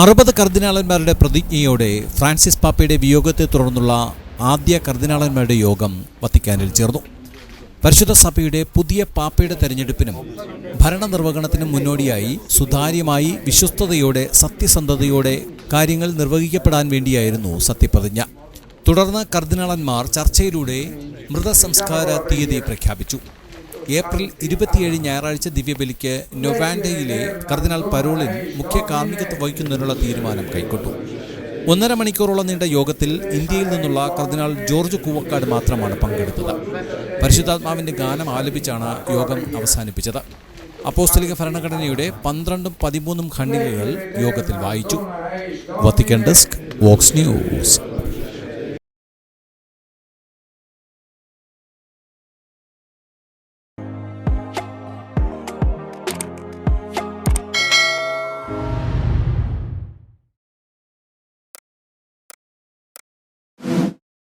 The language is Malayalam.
അറുപത് കർദിനാളന്മാരുടെ പ്രതിജ്ഞയോടെ ഫ്രാൻസിസ് പാപ്പയുടെ വിയോഗത്തെ തുടർന്നുള്ള ആദ്യ കർദിനാളന്മാരുടെ യോഗം വത്തിക്കാനിൽ ചേർന്നു. പരിശുദ്ധ സഭയുടെ പുതിയ പാപ്പയുടെ തെരഞ്ഞെടുപ്പിനും ഭരണനിർവഹണത്തിനും മുന്നോടിയായി സുതാര്യമായി വിശ്വസ്തയോടെ സത്യസന്ധതയോടെ കാര്യങ്ങൾ നിർവഹിക്കപ്പെടാൻ വേണ്ടിയായിരുന്നു സത്യപ്രതിജ്ഞ. തുടർന്ന് കർദിനാളന്മാർ ചർച്ചയിലൂടെ മൃതസംസ്കാര തീയതി പ്രഖ്യാപിച്ചു. ഏപ്രിൽ ഇരുപത്തിയേഴ് ഞായറാഴ്ച ദിവ്യബലിക്ക് നൊവാൻഡയിലെ കർദിനാൾ പരോളിൻ മുഖ്യ കാർമ്മികത്വം വഹിക്കുന്നതിനുള്ള തീരുമാനം കൈക്കൊണ്ടു ഒന്നര മണിക്കൂറോളം നീണ്ട യോഗത്തിൽ ഇന്ത്യയിൽ നിന്നുള്ള കർദിനാൾ ജോർജ് കൂവക്കാട് മാത്രമാണ് പങ്കെടുത്തത്. പരിശുദ്ധാത്മാവിന്റെ ഗാനം ആലപിച്ചാണ് യോഗം അവസാനിപ്പിച്ചത്. അപ്പോസ്തലിക ഭരണഘടനയുടെ പന്ത്രണ്ടും പതിമൂന്നും ഖണ്ഡികകൾ യോഗത്തിൽ വായിച്ചു. Vatican desk Vox News.